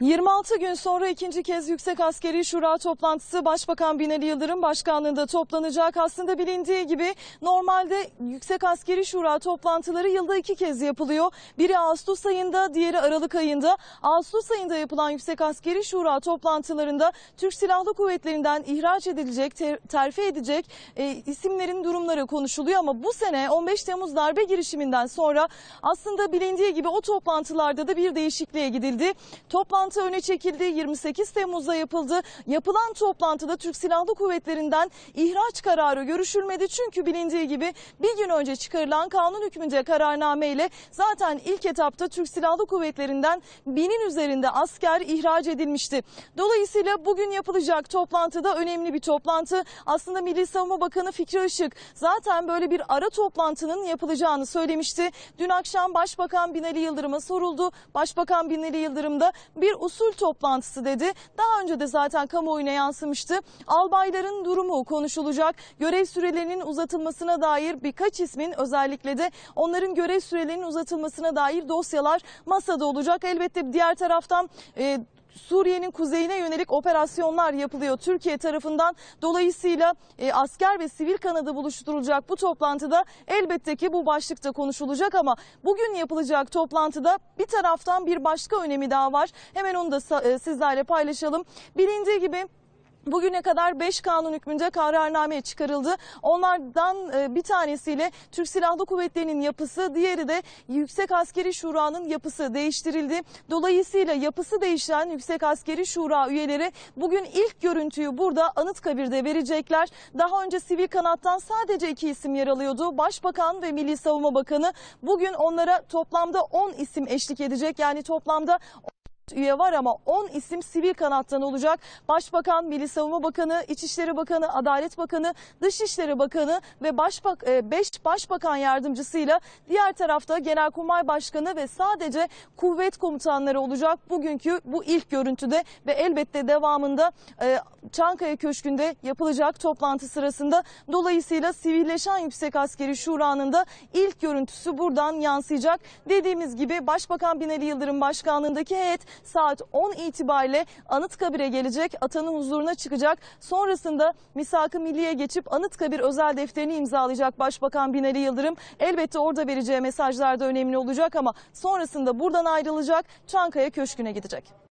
26 gün sonra ikinci kez Yüksek Askeri Şura toplantısı Başbakan Binali Yıldırım başkanlığında toplanacak. Aslında bilindiği gibi normalde Yüksek Askeri Şura toplantıları yılda iki kez yapılıyor. Biri Ağustos ayında, diğeri Aralık ayında. Ağustos ayında yapılan Yüksek Askeri Şura toplantılarında Türk Silahlı Kuvvetleri'nden ihraç edilecek, ter- terfi edecek e, isimlerin durumları konuşuluyor ama bu sene 15 Temmuz darbe girişiminden sonra aslında bilindiği gibi o toplantılarda da bir değişikliğe gidildi. Toplantı öne çekildi. 28 Temmuz'da yapıldı. Yapılan toplantıda Türk Silahlı Kuvvetleri'nden ihraç kararı görüşülmedi. Çünkü bilindiği gibi bir gün önce çıkarılan kanun hükmünde kararname ile zaten ilk etapta Türk Silahlı Kuvvetleri'nden binin üzerinde asker ihraç edilmişti. Dolayısıyla bugün yapılacak toplantıda önemli bir toplantı. Aslında Milli Savunma Bakanı Fikri Işık zaten böyle bir ara toplantının yapılacağını söylemişti. Dün akşam Başbakan Binali Yıldırım'a soruldu. Başbakan Binali Yıldırım da bir usul toplantısı dedi. Daha önce de zaten kamuoyuna yansımıştı. Albayların durumu konuşulacak. Görev sürelerinin uzatılmasına dair birkaç ismin özellikle de onların görev sürelerinin uzatılmasına dair dosyalar masada olacak. Elbette diğer taraftan e, Suriye'nin kuzeyine yönelik operasyonlar yapılıyor Türkiye tarafından. Dolayısıyla e, asker ve sivil kanadı buluşturulacak bu toplantıda elbette ki bu başlıkta konuşulacak ama bugün yapılacak toplantıda bir taraftan bir başka önemi daha var. Hemen onu da e, sizlerle paylaşalım. Bilindiği gibi Bugüne kadar 5 kanun hükmünde kararname çıkarıldı. Onlardan e, bir tanesiyle Türk Silahlı Kuvvetleri'nin yapısı, diğeri de Yüksek Askeri Şura'nın yapısı değiştirildi. Dolayısıyla yapısı değişen Yüksek Askeri Şura üyeleri bugün ilk görüntüyü burada Anıtkabir'de verecekler. Daha önce sivil kanattan sadece iki isim yer alıyordu. Başbakan ve Milli Savunma Bakanı bugün onlara toplamda 10 isim eşlik edecek. Yani toplamda üye var ama 10 isim sivil kanattan olacak. Başbakan, Milli Savunma Bakanı, İçişleri Bakanı, Adalet Bakanı, Dışişleri Bakanı ve Başbak 5 Başbakan yardımcısıyla diğer tarafta Genelkurmay Başkanı ve sadece kuvvet komutanları olacak. Bugünkü bu ilk görüntüde ve elbette devamında e, Çankaya Köşkü'nde yapılacak toplantı sırasında dolayısıyla sivilleşen Yüksek Askeri Şura'nın da ilk görüntüsü buradan yansıyacak. Dediğimiz gibi Başbakan Binali Yıldırım başkanlığındaki heyet saat 10 itibariyle Anıtkabir'e gelecek, atanın huzuruna çıkacak. Sonrasında misak-ı milliye geçip Anıtkabir özel defterini imzalayacak Başbakan Binali Yıldırım. Elbette orada vereceği mesajlar da önemli olacak ama sonrasında buradan ayrılacak, Çankaya Köşkü'ne gidecek.